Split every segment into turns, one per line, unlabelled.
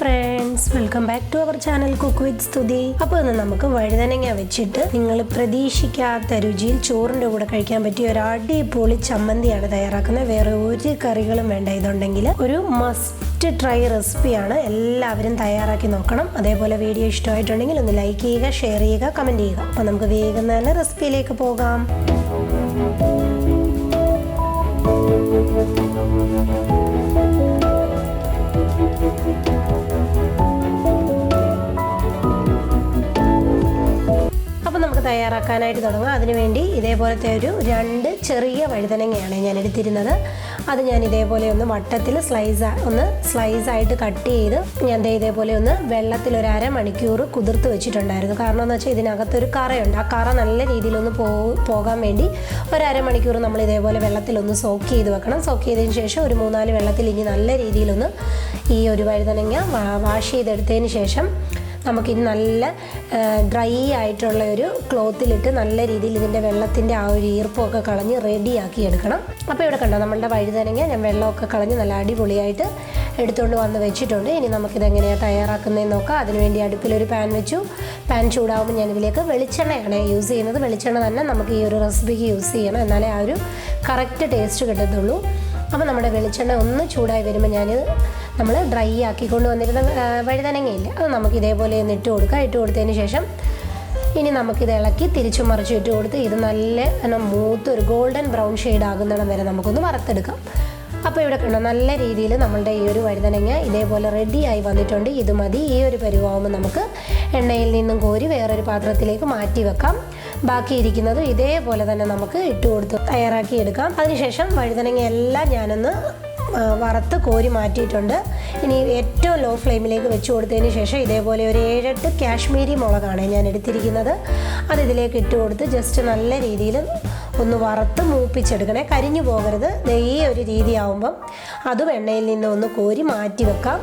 Friends welcome back to our channel cook with Stuthi അപ്പോൾ ഇന്ന് നമുക്ക് വഴുതനങ്ങ വെച്ചിട്ട് നിങ്ങൾ പ്രതീക്ഷിക്കാത്ത രുചിയിൽ ചോറിന്റെ കൂടെ കഴിക്കാൻ പറ്റിയ ഒരു അടിപൊളി ചമ്മന്തിയാണ് തയ്യാറാക്കുന്നത്. വേറെ ഒരു കറികളും വേണ്ട. ഇതുണ്ടെങ്കിൽ ഒരു മസ്റ്റ് ട്രൈ റെസിപ്പിയാണ് എല്ലാവരും തയ്യാറാക്കി നോക്കണം. അതേപോലെ വീഡിയോ ഇഷ്ടമായിട്ടുണ്ടെങ്കിൽ ഒന്ന് ലൈക്ക് ചെയ്യുക ഷെയർ ചെയ്യുക കമന്റ് ചെയ്യുക. അപ്പോൾ നമുക്ക് വേഗം തന്നെ റെസിപ്പിയിലേക്ക് പോകാം. നമുക്ക് തുടങ്ങും അതിനുവേണ്ടി ഇതേപോലത്തെ ഒരു രണ്ട് ചെറിയ വഴുതനങ്ങയാണ് ഞാൻ എടുത്തിരുന്നത്. അത് ഞാൻ ഇതേപോലെ ഒന്ന് വട്ടത്തിൽ സ്ലൈസ് ഒന്ന് സ്ലൈസായിട്ട് കട്ട് ചെയ്ത് ഞാൻ ഇതേപോലെ ഒന്ന് വെള്ളത്തിൽ ഒരു അര മണിക്കൂർ കുതിർത്ത് വെച്ചിട്ടുണ്ടായിരുന്നു. കാരണം എന്ന് വെച്ചാൽ ഇതിനകത്തൊരു കറയുണ്ട്. ആ കറ നല്ല രീതിയിലൊന്ന് പോകാൻ വേണ്ടി ഒരു അരമണിക്കൂർ നമ്മൾ ഇതേപോലെ വെള്ളത്തിലൊന്ന് സോക്ക് ചെയ്ത് വെക്കണം. സോക്ക് ചെയ്തതിന് ശേഷം ഒരു മൂന്നാൽ വെള്ളത്തിൽ ഇനി നല്ല രീതിയിലൊന്ന് ഈ ഒരു വഴുതനങ്ങ വാഷ് ചെയ്തെടുത്തതിന് ശേഷം നമുക്കിനി നല്ല ഡ്രൈ ആയിട്ടുള്ള ഒരു ക്ലോത്തിലിട്ട് നല്ല രീതിയിൽ ഇതിന്റെ വെള്ളത്തിന്റെ ആ ഒരു ഈർപ്പമൊക്കെ കളഞ്ഞ് റെഡിയാക്കി എടുക്കണം. അപ്പോൾ ഇവിടെ കണ്ടോ നമ്മളുടെ വഴുതനങ്ങ ഞാൻ വെള്ളമൊക്കെ കളഞ്ഞ് നല്ല അടിപൊളിയായിട്ട് എടുത്തുകൊണ്ട് വന്ന് വെച്ചിട്ടുണ്ട്. ഇനി നമുക്കിത് എങ്ങനെയാണ് തയ്യാറാക്കുന്നതെന്ന് നോക്കാം. അതിനുവേണ്ടി അടുപ്പിലൊരു പാൻ വെച്ചു. പാൻ ചൂടാകുമ്പോൾ ഞാനിതിലേക്ക് വെളിച്ചെണ്ണയാണ് യൂസ് ചെയ്യുന്നത്. വെളിച്ചെണ്ണ തന്നെ നമുക്ക് ഈ ഒരു റെസിപ്പിക്ക് യൂസ് ചെയ്യണം. എന്നാലേ ആ ഒരു കറക്റ്റ് ടേസ്റ്റ് കിട്ടത്തുള്ളൂ. അപ്പോൾ നമ്മുടെ വെളിച്ചെണ്ണ ഒന്ന് ചൂടായി വരുമ്പോൾ ഞാൻ നമ്മൾ ഡ്രൈ ആക്കിക്കൊണ്ട് വന്നിരുന്ന വഴുതനങ്ങയില്ല. അത് നമുക്ക് ഇതേപോലെ ഒന്ന് ഇട്ട് കൊടുക്കുക ഇട്ട് കൊടുത്തതിന് ശേഷം ഇനി നമുക്കിത് ഇളക്കി തിരിച്ചു മറിച്ച് ഇട്ട് കൊടുത്ത് ഇത് നല്ല മൂത്ത് ഒരു ഗോൾഡൻ ബ്രൗൺ ഷെയ്ഡ് ആകുന്നിടം വരെ നമുക്കൊന്ന് വറുത്തെടുക്കാം. അപ്പോൾ ഇവിടെ കണ്ടോ നല്ല രീതിയിൽ നമ്മളുടെ ഈ ഒരു വഴുതനങ്ങ ഇതേപോലെ റെഡിയായി വന്നിട്ടുണ്ട്. ഇത് മതി. ഈ ഒരു പരുവാകുമ്പോൾ നമുക്ക് എണ്ണയിൽ നിന്നും കോരി വേറൊരു പാത്രത്തിലേക്ക് മാറ്റി വെക്കാം. ബാക്കി ഇരിക്കുന്നത് ഇതേപോലെ തന്നെ നമുക്ക് ഇട്ട് കൊടുത്ത് തയ്യാറാക്കി എടുക്കാം. അതിനുശേഷം വഴുതനങ്ങ എല്ലാം ഞാനൊന്ന് വറുത്ത് കോരി മാറ്റിയിട്ടുണ്ട്. ഇനി ഏറ്റവും ലോ ഫ്ലെയിമിലേക്ക് വെച്ച് കൊടുത്തതിന് ശേഷം ഇതേപോലെ ഒരു ഏഴെട്ട് കാശ്മീരി മുളകാണ് ഞാൻ എടുത്തിരിക്കുന്നത്. അത് ഇതിലേക്ക് ഇട്ട് കൊടുത്ത് ജസ്റ്റ് നല്ല രീതിയിൽ ഒന്ന് വറുത്ത് മൂപ്പിച്ചെടുക്കണേ. കരിഞ്ഞു പോകരുത്. ഈ ഒരു രീതിയാവുമ്പം അതും എണ്ണയിൽ നിന്ന് ഒന്ന് കോരി മാറ്റി വെക്കാം.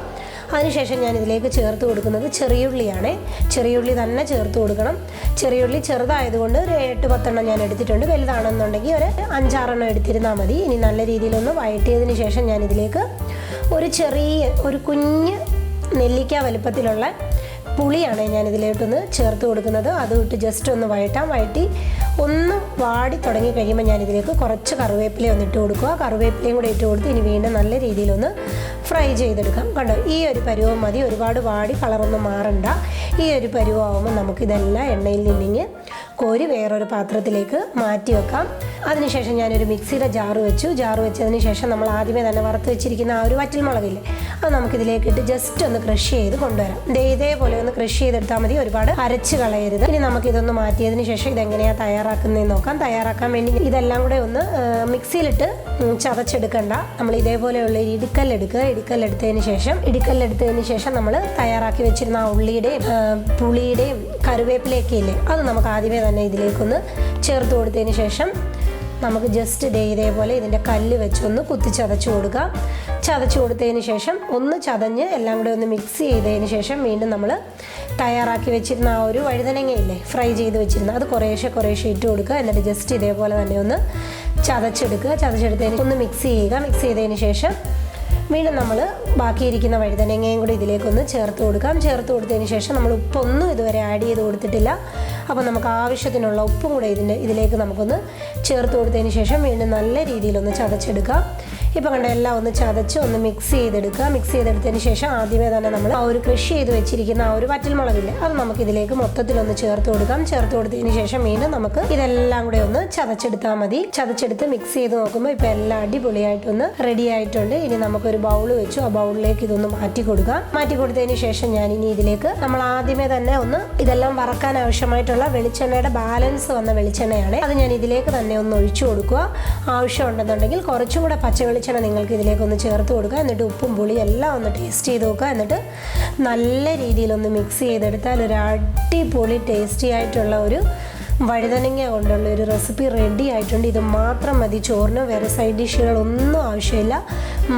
അതിനുശേഷം ഞാൻ ഇതിലേക്ക് ചേർത്ത് കൊടുക്കുന്നത് ചെറിയുള്ളിയാണ്. ചെറിയുള്ളി തന്നെ ചേർത്ത് കൊടുക്കണം. ചെറിയുള്ളി ചെറുതായതുകൊണ്ട് ഒരു എട്ട് പത്തെണ്ണം ഞാൻ എടുത്തിട്ടുണ്ട്. വലുതാണെന്നുണ്ടെങ്കിൽ ഒരു അഞ്ചാറെണ്ണം എടുത്തിരുന്നാൽ മതി. ഇനി നല്ല രീതിയിലൊന്ന് വഴറ്റിയതിന് ശേഷം ഞാൻ ഇതിലേക്ക് ഒരു ചെറിയ ഒരു കുഞ്ഞ് നെല്ലിക്ക വലുപ്പത്തിലുള്ള പുളിയാണ് ഞാൻ ഇതിലോട്ടൊന്ന് ചേർത്ത് കൊടുക്കുന്നത്. അത് ഇട്ട് ജസ്റ്റ് ഒന്ന് വഴറ്റാം. വഴറ്റി ഒന്ന് വാടി തുടങ്ങി കഴിയുമ്പോൾ ഞാൻ ഇതിലേക്ക് കുറച്ച് കറിവേപ്പില ഒന്ന് ഇട്ട് കൊടുക്കുക. കറിവേപ്പിലയും കൂടെ ഇട്ട് കൊടുത്ത് ഇനി വീണ്ടും നല്ല രീതിയിലൊന്ന് ഫ്രൈ ചെയ്തെടുക്കാം. കണ്ടോ ഈ ഒരു പരുവം മതി. ഒരുപാട് വാടി കളറൊന്നും മാറണ്ട. ഈ ഒരു പരുവമാകുമ്പോൾ നമുക്കിതെല്ലാം എണ്ണയിൽ നിന്നിങ്ങ് കോരി വേറൊരു പാത്രത്തിലേക്ക് മാറ്റി വെക്കാം. അതിനുശേഷം ഞാനൊരു മിക്സിയുടെ ജാറ് വെച്ചു. ജാറ് വെച്ചതിന് ശേഷം നമ്മൾ ആദ്യമേ തന്നെ വറുത്ത് വെച്ചിരിക്കുന്ന ആ ഒരു വറ്റൽമുളകില്ലേ അത് നമുക്കിതിലേക്ക് ഇട്ട് ജസ്റ്റ് ഒന്ന് ക്രഷ് ചെയ്ത് കൊണ്ടുവരാം. ദേ ഇതേപോലെ ഒന്ന് ക്രഷ് ചെയ്തെടുത്താൽ മതി. ഒരുപാട് അരച്ച് കളയരുത്. ഇനി നമുക്കിതൊന്ന് മാറ്റിയതിന് ശേഷം ഇതെങ്ങനെയാണ് തയ്യാറാക്കുന്നതെന്ന് നോക്കാം. തയ്യാറാക്കാൻ വേണ്ടി ഇതെല്ലാം കൂടെ ഒന്ന് മിക്സിയിലിട്ട് ചതച്ചെടുക്കണ്ട. നമ്മൾ ഇതേപോലെയുള്ള ഇടിക്കല്ലെടുക്കുക. ഇടിക്കല്ലെടുത്തതിന് ശേഷം ഇടിക്കല്ലെടുത്തതിന് ശേഷം നമ്മൾ തയ്യാറാക്കി വെച്ചിരുന്ന ആ ഉള്ളിയുടെയും പുളിയുടെയും കറിവേപ്പിലയൊക്കെ ഇല്ലേ അത് നമുക്ക് ആദ്യമേ തന്നെ ഇതിലേക്കൊന്ന് ചേർത്ത് കൊടുത്തതിന് ശേഷം നമുക്ക് ജസ്റ്റ് ഡേ ഇതേപോലെ ഇതിന്റെ കല്ല് വെച്ചൊന്ന് കുത്തി ചതച്ച് ചതച്ച് കൊടുത്തതിന് ശേഷം ഒന്ന് ചതഞ്ഞ് എല്ലാം കൂടെ ഒന്ന് മിക്സ് ചെയ്തതിന് ശേഷം വീണ്ടും നമ്മൾ തയ്യാറാക്കി വെച്ചിരുന്ന ആ ഒരു വഴുതനങ്ങയില്ലേ ഫ്രൈ ചെയ്ത് വെച്ചിരുന്ന അത് കുറേശ്ശെ കുറേശ്ശെ ഇട്ട് കൊടുക്കുക. എന്നിട്ട് ജസ്റ്റ് ഇതേപോലെ തന്നെ ഒന്ന് ചതച്ചെടുക്കുക. ചതച്ചെടുത്തതിന് ഒന്ന് മിക്സ് ചെയ്യുക. മിക്സ് ചെയ്തതിന് ശേഷം വീണ്ടും നമ്മൾ ബാക്കിയിരിക്കുന്ന വഴുതനങ്ങയും കൂടി ഇതിലേക്കൊന്ന് ചേർത്ത് കൊടുക്കാം. ചേർത്ത് കൊടുത്തതിന് ശേഷം നമ്മൾ ഉപ്പൊന്നും ഇതുവരെ ആഡ് ചെയ്ത് കൊടുത്തിട്ടില്ല. അപ്പോൾ നമുക്ക് ആവശ്യത്തിനുള്ള ഉപ്പും കൂടെ ഇതിന്റെ ഇതിലേക്ക് നമുക്കൊന്ന് ചേർത്ത് കൊടുത്തതിന് ശേഷം വീണ്ടും നല്ല രീതിയിലൊന്ന് ചതച്ചെടുക്കാം. ഇപ്പോൾ കണ്ട എല്ലാം ഒന്ന് ചതച്ച് ഒന്ന് മിക്സ് ചെയ്തെടുക്കുക. മിക്സ് ചെയ്തെടുത്തതിന് ശേഷം ആദ്യമേ തന്നെ നമ്മൾ ആ ഒരു കൃഷി ചെയ്ത് വെച്ചിരിക്കുന്ന ആ ഒരു വറ്റൽമുളകില്ലേ അത് നമുക്ക് ഇതിലേക്ക് മൊത്തത്തിലൊന്ന് ചേർത്ത് കൊടുക്കാം. ചേർത്ത് കൊടുത്തതിന് ശേഷം വീണ്ടും നമുക്ക് ഇതെല്ലാം കൂടെ ഒന്ന് ചതച്ചെടുത്താൽ മതി. ചതച്ചെടുത്ത് മിക്സ് ചെയ്ത് നോക്കുമ്പോൾ ഇപ്പോൾ എല്ലാം അടിപൊളിയായിട്ടൊന്ന് റെഡി ആയിട്ടുണ്ട്. ഇനി നമുക്കൊരു ബൗൾ വെച്ചു. ആ ബൗളിലേക്ക് ഇതൊന്ന് മാറ്റി കൊടുക്കാം മാറ്റി കൊടുത്തതിന് ശേഷം ഞാൻ ഇനി ഇതിലേക്ക് നമ്മൾ ആദ്യമേ തന്നെ ഒന്ന് ഇതെല്ലാം വറക്കാൻ ആവശ്യമായിട്ടുള്ള വെളിച്ചെണ്ണയുടെ ബാലൻസ് വന്ന വെളിച്ചെണ്ണയാണ്. അത് ഞാൻ ഇതിലേക്ക് തന്നെ ഒന്ന് ഒഴിച്ചു കൊടുക്കുക. ആവശ്യമുണ്ടെന്നുണ്ടെങ്കിൽ കുറച്ചും കൂടെ പച്ച വെളിച്ചെണ്ണ നിങ്ങൾക്ക് ഇതിലേക്ക് ഒന്ന് ചേർത്ത് കൊടുക്കുക. എന്നിട്ട് ഉപ്പും പുളിയും എല്ലാം ഒന്ന് ടേസ്റ്റ് ചെയ്ത് നോക്കുക. എന്നിട്ട് നല്ല രീതിയിലൊന്ന് മിക്സ് ചെയ്തെടുത്താൽ ഒരു അടിപൊളി ടേസ്റ്റി ആയിട്ടുള്ള ഒരു വഴുതനങ്ങ കൊണ്ടുള്ള ഒരു റെസിപ്പി റെഡി ആയിട്ടുണ്ട്. ഇത് മാത്രം മതി. ചോറിന് വേറെ സൈഡ് ഡിഷുകളൊന്നും ആവശ്യമില്ല.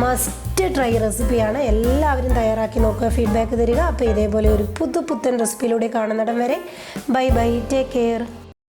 മസ്റ്റ് ട്രൈ റെസിപ്പിയാണ് എല്ലാവരും തയ്യാറാക്കി നോക്കുക ഫീഡ്ബാക്ക് തരിക. അപ്പോൾ ഇതേപോലെ ഒരു പുതു പുത്തൻ റെസിപ്പിയിലൂടെ കാണുന്നിടം വരെ. Bye bye take care